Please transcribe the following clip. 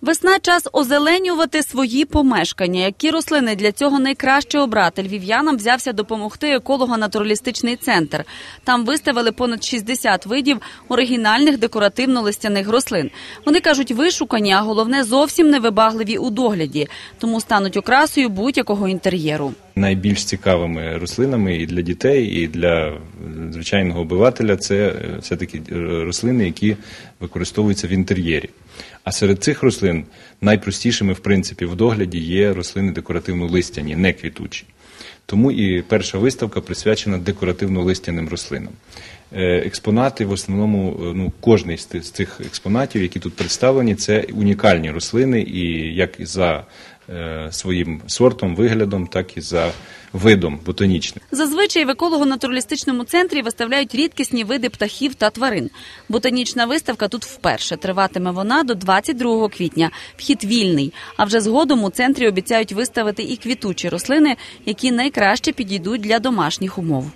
Весна час озеленювати свої помешкання. Які рослини для цього найкраще обрати? Львів'янам взявся допомогти еколого-натуралістичний центр. Там виставили понад 60 видів оригінальних декоративно-листяних рослин. Вони кажуть, вишукані, а головне зовсім невибагливі у догляді, тому стануть окрасою будь-якого інтер'єру. Найбільш цікавими рослинами і для дітей, і для звичайного обивателя це е, все-таки е, рослини, які використовуються в інтер'єрі. А серед цих рослин найпростішими, в принципі, в догляді є рослини декоративно-листяні, не квітучі. Тому і перша виставка присвячена декоративно-листяним рослинам. Е, Експонати в основному, ну, кожний з цих експонатів, які тут представлені, це унікальні рослини, і як і за своїм сортом, виглядом, так і за видом ботанічним. Зазвичай в еколого-натуралістичному центрі виставляють рідкісні види птахів та тварин. Ботанічна виставка тут вперше триватиме вона до 22 квітня. Вхід вільний. А вже згодом у центрі обіцяють виставити і квітучі рослини, які найкраще підійдуть для домашніх умов.